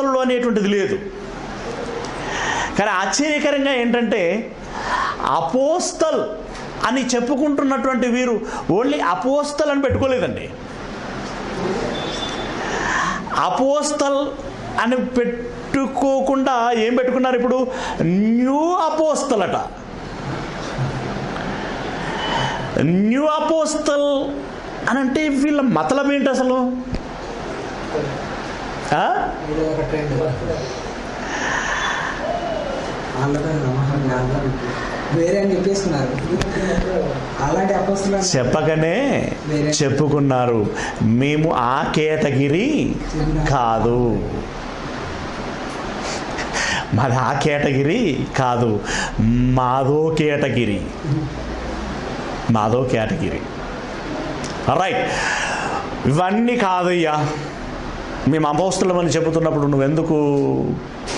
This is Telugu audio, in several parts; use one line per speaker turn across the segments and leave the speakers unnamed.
సంస్థల్లో అనేటువంటిది లేదు. కానీ ఆశ్చర్యకరంగా ఏంటంటే అపోస్తల్ అని చెప్పుకుంటున్నటువంటి వీరు ఓన్లీ అపోస్తల్ అని పెట్టుకోలేదండి. అపోస్తల్ అని పెట్టుకోకుండా ఏం పెట్టుకున్నారు ఇప్పుడు? న్యూ అపోస్తల్ అట న్యూ అపోస్తల్ అని అంటే వీళ్ళ మతలం ఏంటి అసలు? చెప్పకనే చెప్పుకున్నారు. మేము ఆ కేటగిరి కాదు. మాది ఆ కేటగిరి కాదు. మాదో కేటగిరి. మాదో కేటగిరి. రైట్ ఇవన్నీ కాదయ్యా. మేము అపోస్తులమని చెబుతున్నప్పుడు నువ్వెందుకు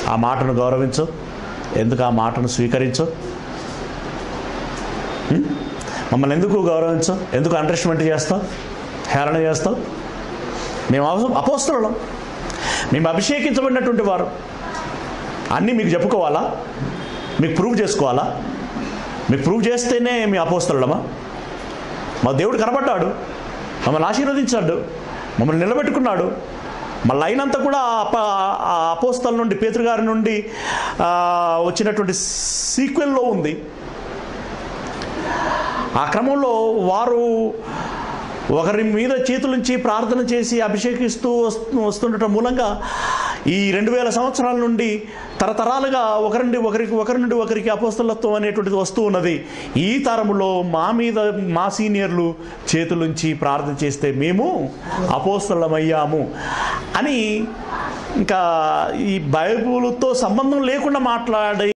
ఆ మాటను గౌరవించు? ఎందుకు ఆ మాటను స్వీకరించు? మమ్మల్ని ఎందుకు గౌరవించు? ఎందుకు అండర్స్టిమేట్ చేస్తావు? హేళన చేస్తావు? మేము అపోస్తులం మేము అభిషేకించబడినటువంటి వారు. అన్నీ మీకు చెప్పుకోవాలా? మీకు ప్రూవ్ చేసుకోవాలా? మీకు ప్రూవ్ చేస్తేనే మీ అపోస్తులమా మా దేవుడు కనబడ్డాడు. మమ్మల్ని ఆశీర్వదించాడు. మమ్మల్ని నిలబెట్టుకున్నాడు. మా లైన్ అంతా కూడా ఆ అపోస్తల నుండి పేతురుగారి నుండి వచ్చినటువంటి సీక్వెల్లో ఉంది. ఆ క్రమంలో వారు ఒకరి మీద చేతులుంచి ప్రార్థన చేసి అభిషేకిస్తూ వస్తుండటం మూలంగా ఈ రెండు వేల సంవత్సరాల నుండి తరతరాలుగా ఒకరి నుండి ఒకరికి ఒకరి నుండి ఒకరికి అపోస్తలత్వం అనేటువంటిది వస్తూ ఉన్నది. ఈ తరములో మా మీద మా సీనియర్లు చేతులుంచి ప్రార్థన చేస్తే మేము అపోస్తలమయ్యాము. అని ఇంకా ఈ బైబుల్తో సంబంధం లేకుండా మాట్లాడే